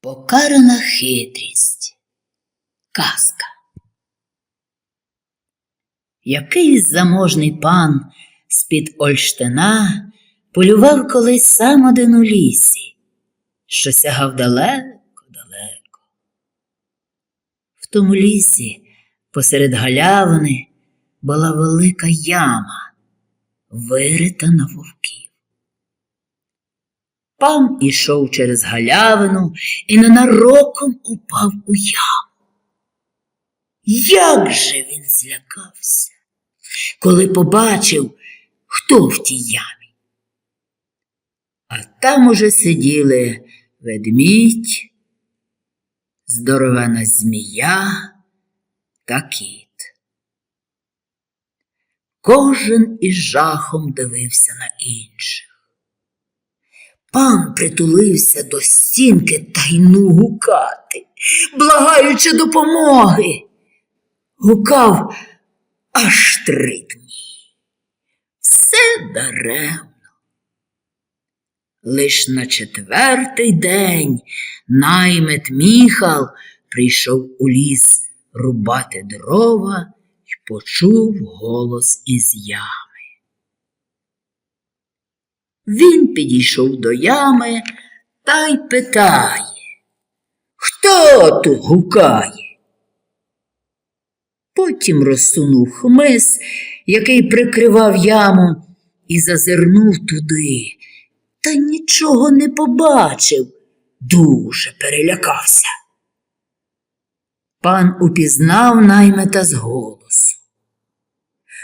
Покарана хитрість. Казка. Якийсь заможний пан з-під Ольштина полював колись сам один у лісі, що сягав далеко-далеко. В тому лісі, посеред галявини, була велика яма, вирита на вовків. Пан ішов через галявину і ненароком упав у яму. Як же він злякався, коли побачив, хто в тій ямі. А там уже сиділи ведмідь, здоровена змія та кіт. Кожен із жахом дивився на інших. Пан притулився до стінки та й ну гукати, благаючи допомоги. Гукав аж три дні. Все даремно. Лиш на четвертий день наймет міхал прийшов у ліс рубати дрова й почув голос із ями. Він підійшов до ями та й питає, хто тут гукає? Потім розсунув хмиз, який прикривав яму, і зазирнув туди, та нічого не побачив, дуже перелякався. Пан упізнав наймета з голосу.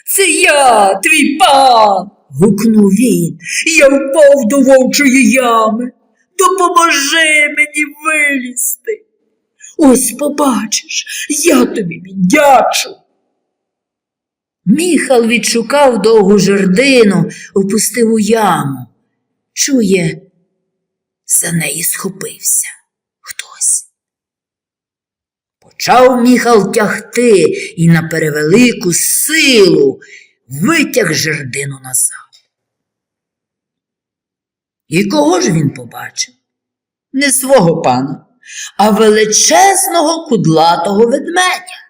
Це я, твій пан. Гукнув він. Я впав до вовчої ями. Допоможи мені вилізти. Ось побачиш, я тобі віддячу. Міхал відшукав довгу жердину, опустив у яму. Чує, за неї схопився хтось. Почав міхал тягти і на перевелику силу витяг жердину назад. І кого ж він побачив? Не свого пана, а величезного кудлатого ведмедя.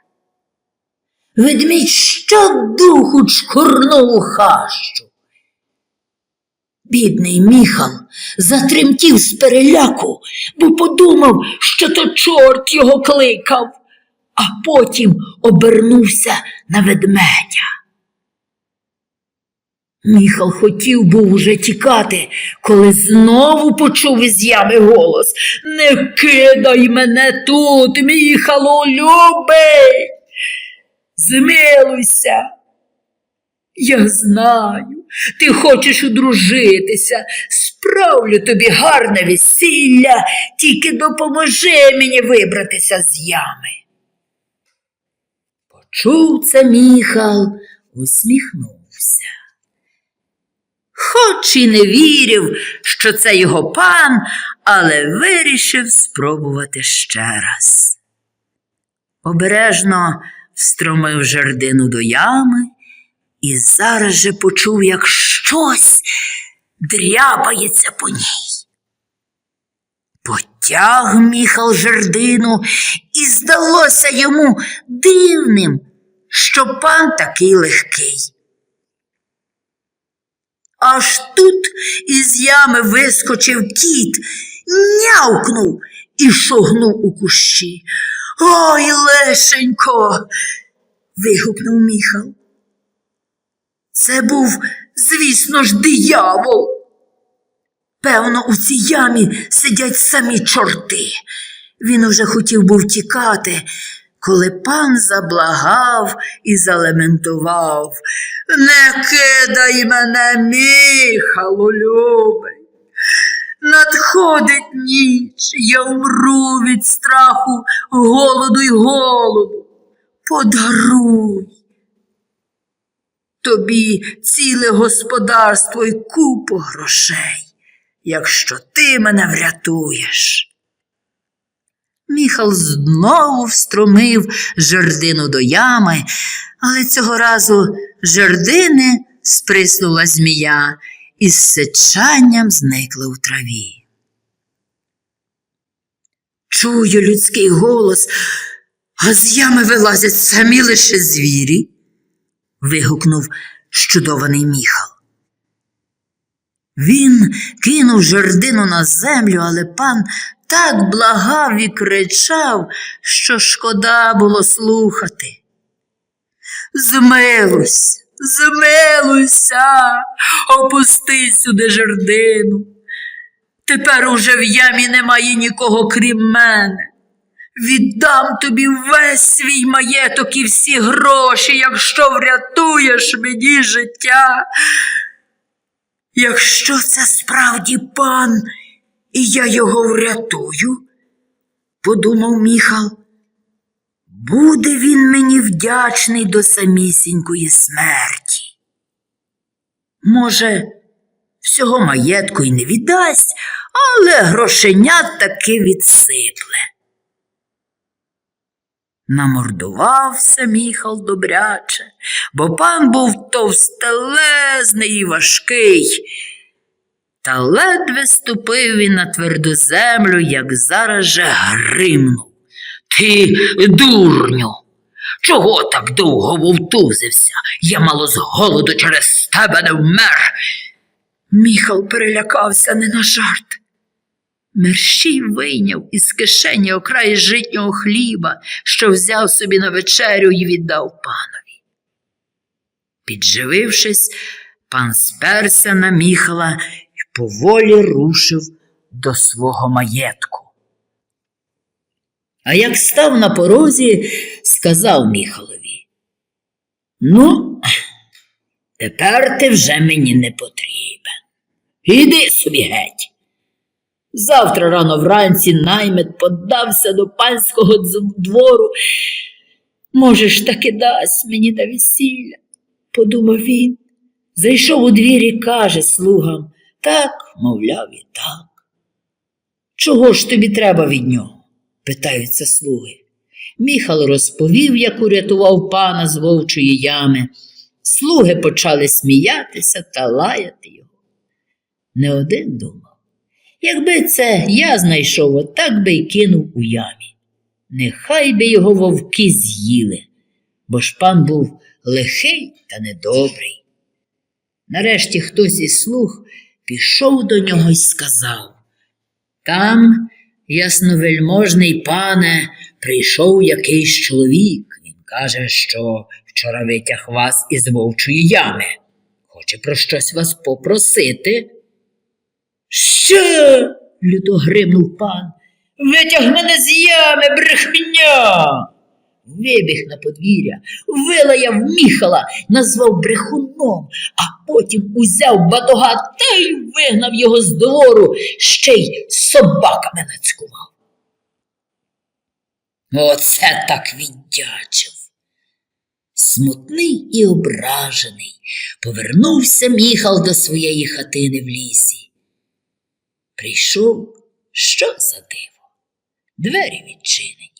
Ведмідь щодуху чкурнув у хащу. Бідний міхал затремтів з переляку, бо подумав, що то чорт його кликав, а потім обернувся на ведмедя. Міхал хотів був уже тікати, коли знову почув із ями голос Не кидай мене тут, міхалу, любий, змилуйся. Я знаю, ти хочеш одружитися, справлю тобі гарне весілля, тільки допоможи мені вибратися з ями. Почув це міхал, усміхнувся. Хоч і не вірив, що це його пан, але вирішив спробувати ще раз. Обережно встромив жердину до ями і зараз же почув, як щось дряпається по ній. Потяг міхал жердину, і здалося йому дивним, що пан такий легкий. Аж тут із ями вискочив кіт, нявкнув і шогнув у кущі. Ой, лешенько. вигукнув міхал. Це був, звісно ж, диявол. Певно, у цій ямі сидять самі чорти. Він уже хотів був тікати, коли пан заблагав і залементував. Не кидай мене, міхалу, любий. Надходить ніч, я вмру від страху, голоду й голоду. Подаруй. Тобі ціле господарство й купу грошей, якщо ти мене врятуєш. Міхал знову встромив жердину до ями, але цього разу жердини сприснула змія і з сичанням зникла у траві. Чую людський голос, а з ями вилазять самі лише звірі. вигукнув щудований міхал. Він кинув жердину на землю, але пан так благав і кричав, що шкода було слухати. Змилуйся, змилуйся, опусти сюди жердину. Тепер уже в ямі немає нікого крім мене. Віддам тобі весь свій маєток і всі гроші, якщо врятуєш мені життя. Якщо це справді пан, і я його врятую, подумав Міхал, буде він мені вдячний до самісінької смерті. Може, всього маєтку й не віддасть, але грошенят таки відсипле. Намордувався міхал добряче, бо пан був товстелезний і важкий. Та ледве ступив він на тверду землю, як зараз же гримнув. Ти, дурню, чого так довго вовтузився? Я мало з голоду через тебе не вмер. Міхал перелякався не на жарт. Мерщій вийняв із кишені окрай житнього хліба, що взяв собі на вечерю і віддав панові. Підживившись, пан сперся на міхала поволі рушив до свого маєтку. А як став на порозі, сказав Міхалові. Ну, тепер ти вже мені не потрібен. Іди собі геть. Завтра рано вранці наймет подався до панського двору. Може ж, таки дасть мені на весілля, подумав він. Зайшов у двір і каже слугам так, мовляв, і так. Чого ж тобі треба від нього? питаються слуги. Міхал розповів, як урятував пана з вовчої ями. Слуги почали сміятися та лаяти його. Не один думав. Якби це я знайшов, отак би й кинув у ямі. Нехай би його вовки з'їли, бо ж пан був лихий та недобрий. Нарешті хтось із слуг пішов до нього й сказав Там, ясновельможний пане, прийшов якийсь чоловік. Він каже, що вчора витяг вас із вовчої ями. Хоче про щось вас попросити. Що? люто гримнув пан. Витяг мене з ями, брехня. Вибіг на подвір'я, вилаяв міхала, назвав брехуном, а потім узяв батога та й вигнав його з двору, ще й собаками нацькував. Оце так віддячив. Смутний і ображений, повернувся міхал до своєї хатини в лісі. Прийшов, що за диво? Двері відчинені.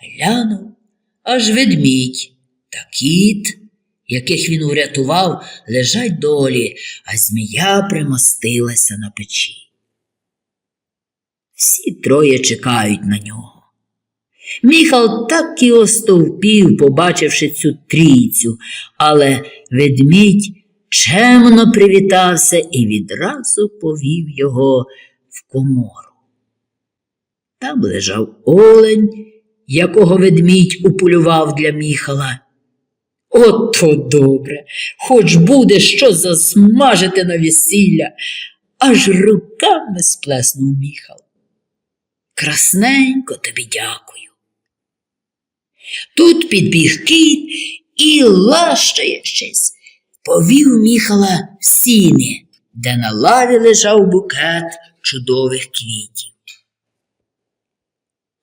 Глянув, аж ведмідь та кіт, яких він урятував, лежать долі, а змія примостилася на печі. Всі троє чекають на нього. Міхал так і остовпів, побачивши цю трійцю, але ведмідь чемно привітався і відразу повів його в комору. Там лежав олень, якого ведмідь уполював для міхала. Ото добре, хоч буде що засмажити на весілля, аж руками сплеснув міхал. Красненько тобі дякую. Тут підбіг кіт і лащаючись, повів міхала в сіни, де на лаві лежав букет чудових квітів.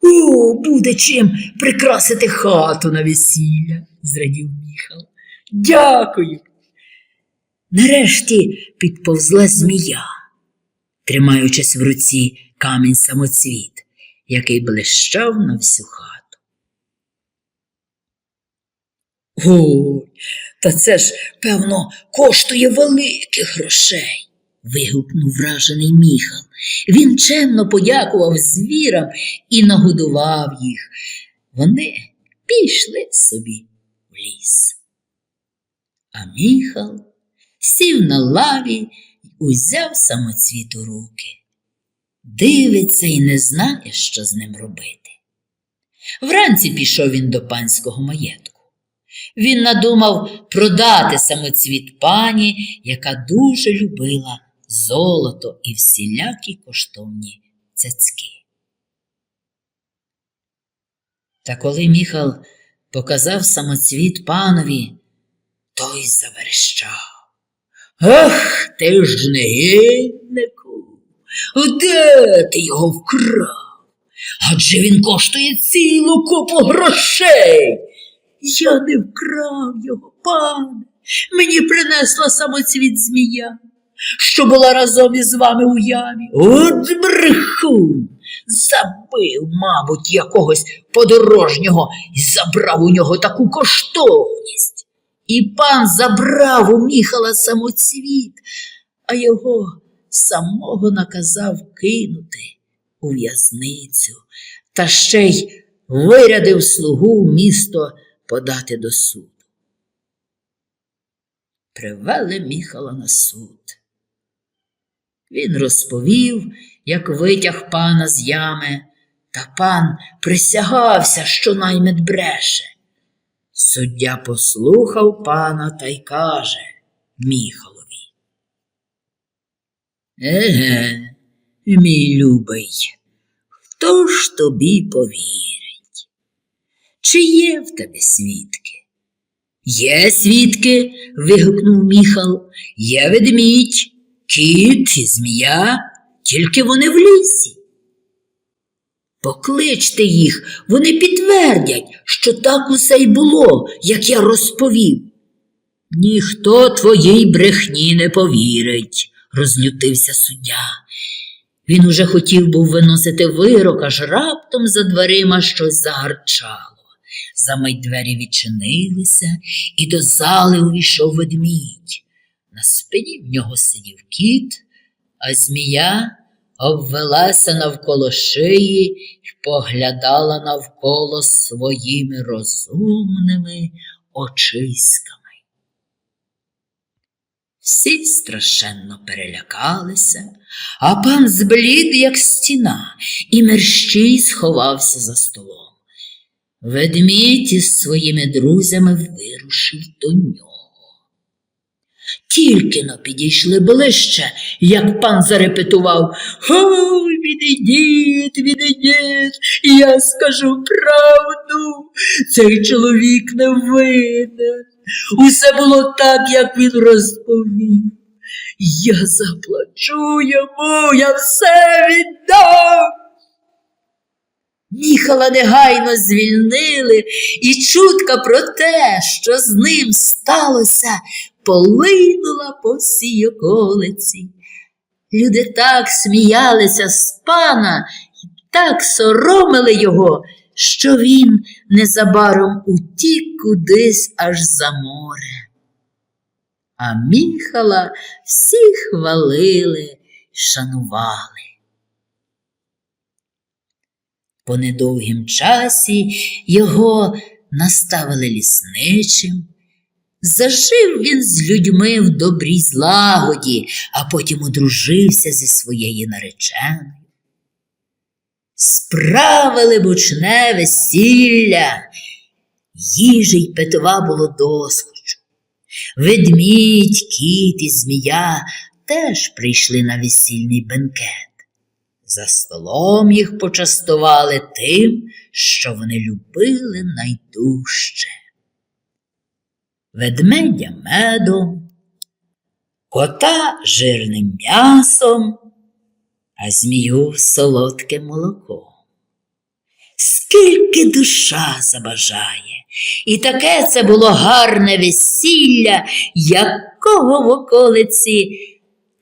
О, буде чим прикрасити хату на весілля, зрадів міхал. Дякую. Нарешті підповзла змія, тримаючись в руці камінь самоцвіт, який блищав на всю хату. Ой, та це ж, певно, коштує великих грошей, вигукнув вражений міхал. Він чемно подякував звірам і нагодував їх. Вони пішли собі в ліс. А міхал сів на лаві й узяв самоцвіт у руки. Дивиться і не знає, що з ним робити. Вранці пішов він до панського маєтку. Він надумав продати самоцвіт пані, яка дуже любила золото і всілякі коштовні цяцьки. Та коли Міхал показав самоцвіт панові, той заверещав. Ах, ти ж негіднику, де ти його вкрав? Адже він коштує цілу купу грошей. Я не вкрав його, пане. Мені принесла самоцвіт змія, що була разом із вами у ямі. От брехун! Забив, мабуть, якогось подорожнього і забрав у нього таку коштовність. І пан забрав у міхала самоцвіт, а його самого наказав кинути у в'язницю, та ще й вирядив слугу місто подати до суду. Привели міхала на суд. Він розповів, як витяг пана з ями, та пан присягався, що наймит бреше. Суддя послухав пана та й каже Міхалові. Еге, мій любий, хто ж тобі повірить? Чи є в тебе свідки? Є свідки, вигукнув Міхал, є ведмідь, кіт і змія, тільки вони в лісі. Покличте їх, вони підтвердять, що так усе й було, як я розповів. Ніхто твоїй брехні не повірить, розлютився суддя. Він уже хотів був виносити вирок, аж раптом за дверима щось загарчало. Замить двері відчинилися, і до зали увійшов ведмідь. На спині в нього сидів кіт, а змія обвелася навколо шиї й поглядала навколо своїми розумними очиськами. Всі страшенно перелякалися, а пан зблід, як стіна, і мерщій сховався за столом. Ведмідь із своїми друзями вирушив до нього. Тільки но підійшли ближче, як пан зарепетував Ой, відійдіть, відійдіть, я скажу правду. Цей чоловік не винен. Усе було так, як він розповів. Я заплачу йому, я все віддам. Міхала негайно звільнили, і чутка про те, що з ним сталося, полинула по всій околиці. Люди так сміялися з пана і так соромили його, що він незабаром утік кудись аж за море. А міхала всі хвалили шанували. По недовгім часі його наставили лісничим. Зажив він з людьми в добрій злагоді, а потім одружився зі своєю нареченою. Справили бучне весілля, їжі й питва було досхочу. Ведмідь, кіт і змія теж прийшли на весільний бенкет. За столом їх почастували тим, що вони любили найдужче. Ведмедя медом, кота жирним м'ясом, а змію солодким молоком. Скільки душа забажає, і таке це було гарне весілля, якого в околиці,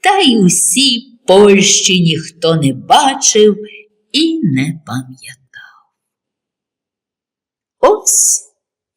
та й усі Польщі ніхто не бачив і не пам'ятав. Ось